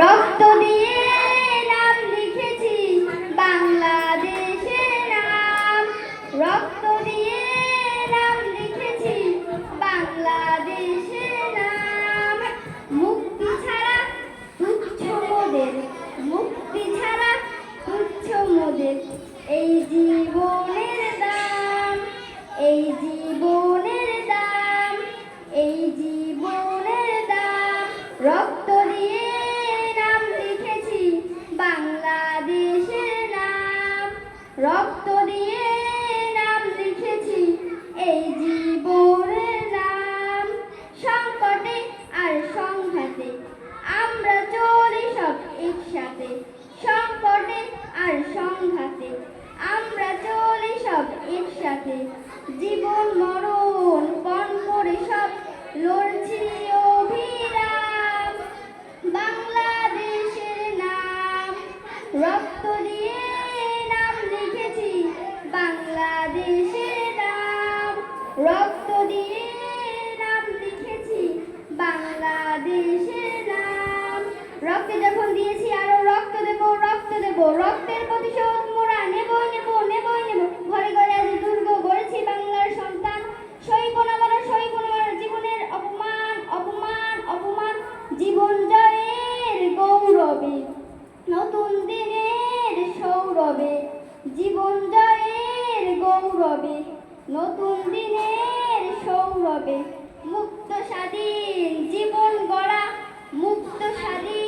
রক্ত দিয়ে নাম লিখেছি বাংলাদেশের নাম। রক্ত দিয়ে নাম লিখেছি বাংলাদেশের নাম। মুক্তি ছাড়া তুচ্ছ মোদের, মুক্তি ছাড়া তুচ্ছ মোদের। এই জীবনের দাম, এই জীবনের দাম, এই জীবনের দাম। রক্ত রক্ত দিয়ে নাম লিখেছি, এই জীবনের নাম। সংকটে আর সংঘাতে আমরা চলি সব একসাথে। সংকটে আর সংঘাতে আমরা চলি সব একসাথে। জীবন, মরণ পণ করে সব লড়ছি অভিরাম। বাংলাদেশের নাম রক্ত দিয়ে রক্ত দিয়ে নাম লিখেছি, বাংলাদেশের নাম। রক্তে যখন দিয়েছি আরও রক্ত দেব রক্ত দেব, রক্তের প্রতিশোধ মোরা নেব নেব নেব নেব। ঘরে ঘরে আজ দুর্গ গড়েছি বাংলার সন্তান। সইব না মারা সইব না মারা জীবনের অপমান অপমান অপমান। জীবন জয়ের গৌরবে, নতুন দিনের সৌরভে। জীবন জয়ের গৌরবে। নতুন দিনের সৌরভে মুক্ত স্বাধীন জীবন গড়া মুক্ত স্বাধীন